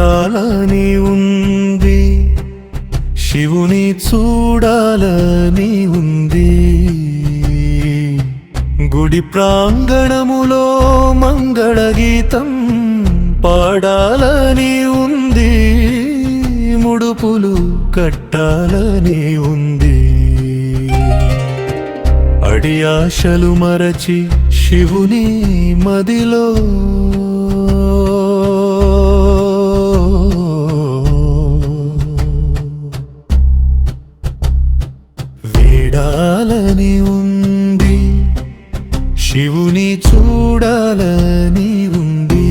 వినాలని ఉంది. శివుని చూడాలని ఉంది. గుడి ప్రాంగణములో మంగళ గీతం పాడాలని ఉంది. ముడుపులు కట్టాలని ఉంది. అడి ఆశలు మరచి శివుని మదిలో చూడాలని ఉంది. శివుని చూడాలని ఉంది.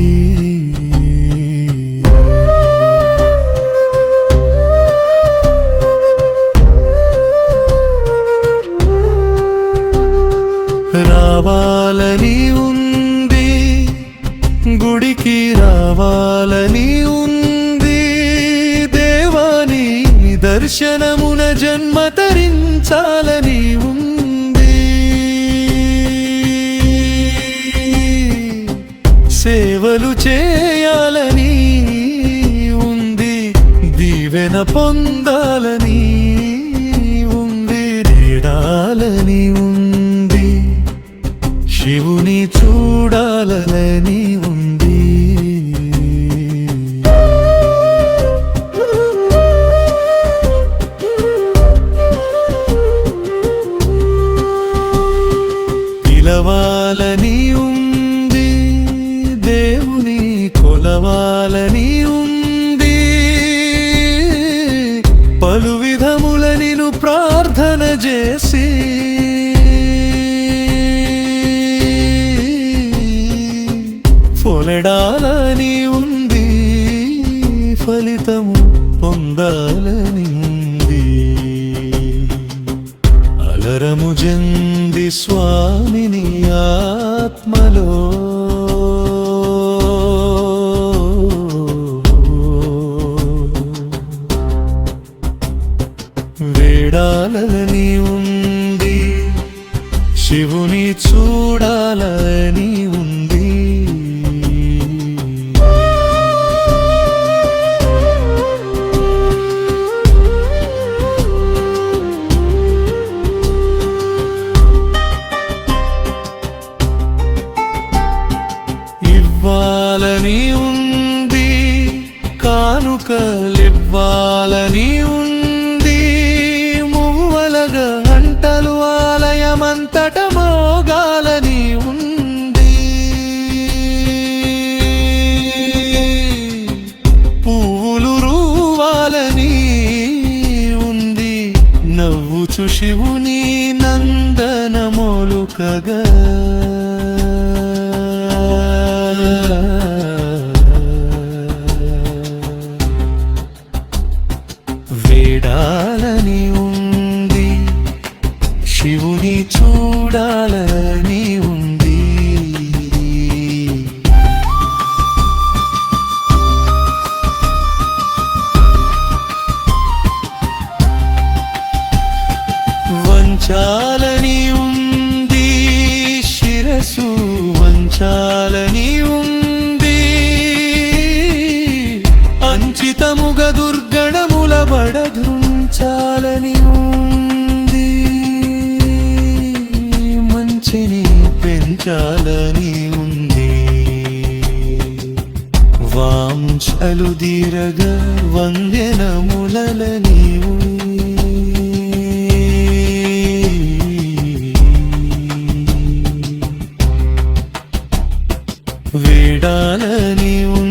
రావాలని ఉంది. గుడికి రావాలని దర్శనమున జన్మ తరించాలని ఉంది. సేవలు చేయాలని ఉంది. దీవెన పొందాలని ఉంది. నేడాలని ఉంది. శివుని చూడాలని ఉంది కొలవాలని ఉంది. పలు విధముల నిను ప్రార్థన చేసి. పొలడాలని ఉంది ఫలితము పొందాలని ఉంది. అలరము జంది స్వామిని ఆత్మలో చూడాలని ఉంది శివుని చూడాలని ఉంది ఇవ్వాలని ఉంది కానుకలివ్వాలని ఉంది ఆలయమంతట మోగాలని ఉంది పువ్వులు రూవాలని ఉంది. నవ్వుచు శివుని నందనమోలు కగా యేసు వంచాలని ఉంది. అంచితముగ దుర్గణముల బడధృంచాలని ఉంది. మంచిని పెంచాలని ఉంది. వాంఛలు దీరగ వందనములని വിടാലനിയും